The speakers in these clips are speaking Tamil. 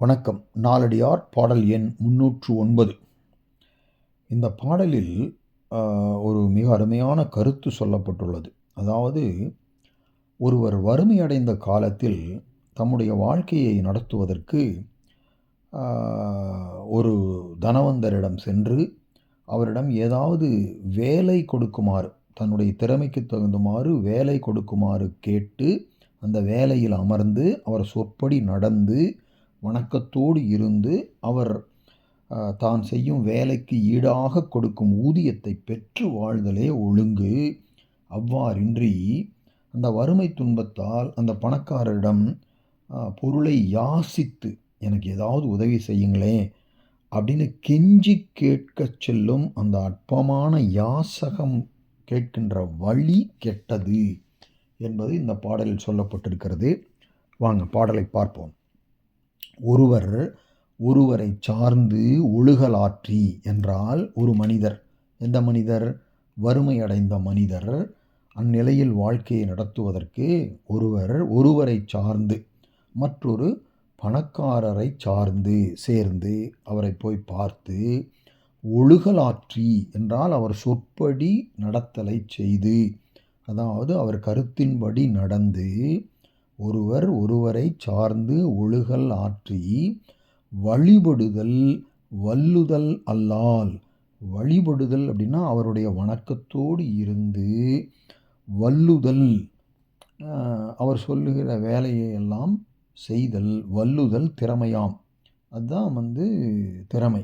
வணக்கம். நாலடியார் பாடல் எண் முன்னூற்று ஒன்பது. இந்த பாடலில் ஒரு மிக அருமையான கருத்து சொல்லப்பட்டுள்ளது. அதாவது ஒருவர் வறுமையடைந்த காலத்தில் தம்முடைய வாழ்க்கையை நடத்துவதற்கு ஒரு தனவந்தரிடம் சென்று அவரிடம் ஏதாவது வேலை கொடுக்குமாறு தன்னுடைய திறமைக்கு தகுந்தமாறு வேலை கொடுக்குமாறு கேட்டு அந்த வேலையில் அமர்ந்து அவர் சொற்படி நடந்து வணக்கத்தோடு இருந்து அவர் தான் செய்யும் வேலைக்கு ஈடாக கொடுக்கும் ஊதியத்தை பெற்று வாழ்தலே ஒழுங்கு. அவ்வாறின்றி அந்த வறுமை துன்பத்தால் அந்த பணக்காரரிடம் பொருளை யாசித்து எனக்கு ஏதாவது உதவி செய்யுங்களேன் அப்படின்னு கெஞ்சி கேட்கச் செல்லும் அந்த அற்பமான யாசகம் கேட்கின்ற வழி கெட்டது என்பது இந்த பாடலில் சொல்லப்பட்டிருக்கிறது. வாங்க பாடலை பார்ப்போம். ஒருவர் ஒருவரை சார்ந்து ஒழுகலாற்றி என்றால் ஒரு மனிதர். எந்த மனிதர்? வறுமையடைந்த மனிதர். அந்நிலையில் வாழ்க்கையை நடத்துவதற்கு ஒருவர் ஒருவரை சார்ந்து மற்றொரு பணக்காரரை சார்ந்து சேர்ந்து அவரை போய் பார்த்து ஒழுகலாற்றி என்றால் அவர் சொற்படி நடத்தலை செய்து அதாவது அவர் கருத்தின்படி நடந்து ஒருவர் ஒருவரை சார்ந்து ஒழுகல் ஆற்றி வழிபடுதல் வல்லுதல் அல்லால். வழிபடுதல் அப்படின்னா அவருடைய வணக்கத்தோடு இருந்து வல்லுதல் அவர் சொல்லுகிற வேலையை எல்லாம் செய்தல் வல்லுதல் திறமையாம். அதுதான் வந்து திறமை.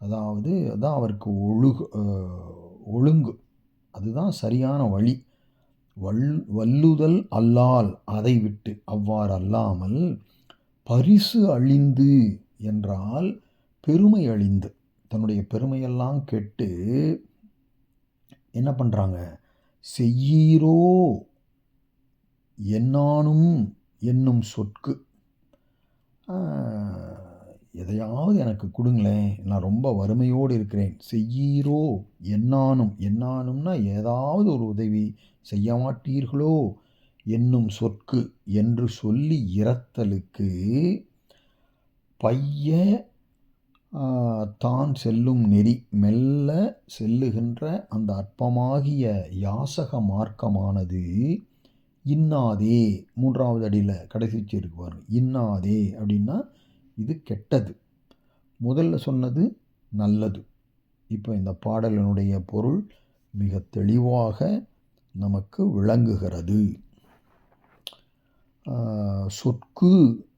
அதாவது அதான் அவருக்கு ஒழுகு ஒழுங்கு. அதுதான் சரியான வழி. வல் வல்லுதல் அல்லால் அதை விட்டு அவ்வாறு அல்லாமல் பரிசு அழிந்து என்றால் பெருமை அழிந்து. தன்னுடைய பெருமையெல்லாம் கெட்டு என்ன பண்ணுறாங்க செய்யீரோ என்னானும் என்னும் சொற்கு. எதையாவது எனக்கு கொடுங்களேன் நான் ரொம்ப வறுமையோடு இருக்கிறேன். செய்யீரோ? என்னானும்? என்னானும்னா ஏதாவது ஒரு உதவி செய்ய மாட்டீர்களோ? என்னும் சொற்கு என்று சொல்லி இரத்தலுக்கு பைய தான் செல்லும் நெறி மெல்ல செல்லுகின்ற அந்த அற்பமாகிய யாசக மார்க்கமானது இன்னாதே மூன்றாவது அடியில் கடைசி இருக்கு பாருங்க இன்னாதே அப்படின்னா இது கெட்டது. முதல்ல சொன்னது நல்லது. இப்போ இந்த பாடலினுடைய பொருள் மிக தெளிவாக நமக்கு விளங்குகிறது. சொற்கு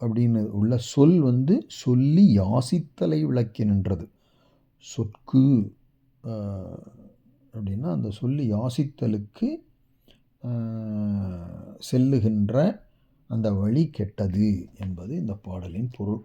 அப்படின்னு உள்ள சொல் வந்து சொல்லி யாசித்தலை விளக்கி நின்றது. சொற்கு அப்படின்னா அந்த சொல்லி யாசித்தலுக்கு செல்லுகின்ற அந்த வழி கெட்டது என்பது இந்த பாடலின் பொருள்.